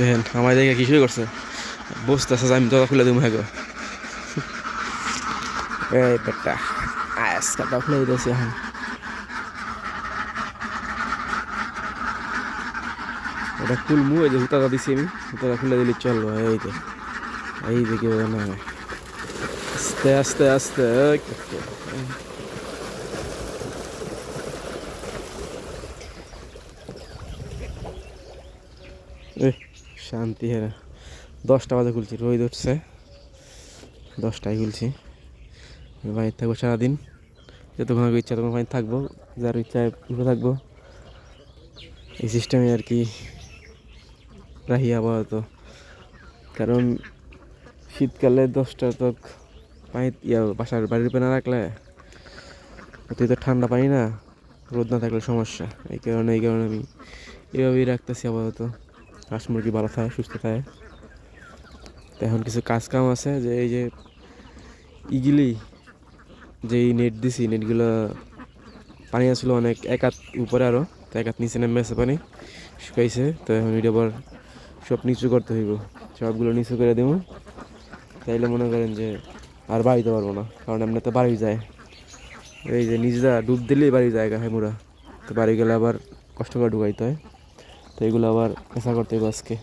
দেখেন, আমার দেখে কিছুই করছে? বসতেছে আমি তো খুলে দিব হ্যাঁ এই পেটটা আয়াস কাটা খুলে দিতেছি এখন। এটা খুলমু এই যে হুতাটা দিছি আমি হুতাটা খুলে দিলে চলবো, এই যে। এই বলে না আস্তে আস্তে আস্তে শান্তি হ্যাঁ। দশটা বাজে খুলছি, রোদ উঠছে। দশটায় খুলছি। বাড়িতে থাকব সারাদিন। যতক্ষণ ইচ্ছা তখন বাড়িতে থাকব। যার ইচ্ছায় থাকব। এই সিস্টেমে আর কি রাহি আপাতত। কারণ শীতকালে দশটা তক পানি ইয়া, বাসার বাড়ির উপরে না রাখলে অতি তো ঠান্ডা পানি না, রোদ না থাকলে সমস্যা। এই কারণে এই কারণে আমি এভাবেই রাখতেছি আপাতত। হাঁস মুরগি ভালো থাকে, সুস্থ থাকে। এখন কিছু কাজ কাম আছে, যে এই যে ইগিলি যে এই নেট দিছি নেটগুলো পানি আসলে অনেক, এক হাত উপরে আরও তো এক হাত নিচে নেমে আছে পানি, শুকাইছে। তো এখন এটা আবার সব নিচু করতে হইব, সবগুলো নিচু করে দেবো তাইলে মনে করেন যে আর বাড়িতে পারব না, কারণ এমনি তো বাড়ি যায়। এই যে নিজেরা ডুব দিলেই বাড়ি যায় গায়ে মুড়া। তো বাড়ি গেলে আবার কষ্ট করে ঢুকাইতে হয়। তো এগুলো আবার পেশা করতে হবে আজকে।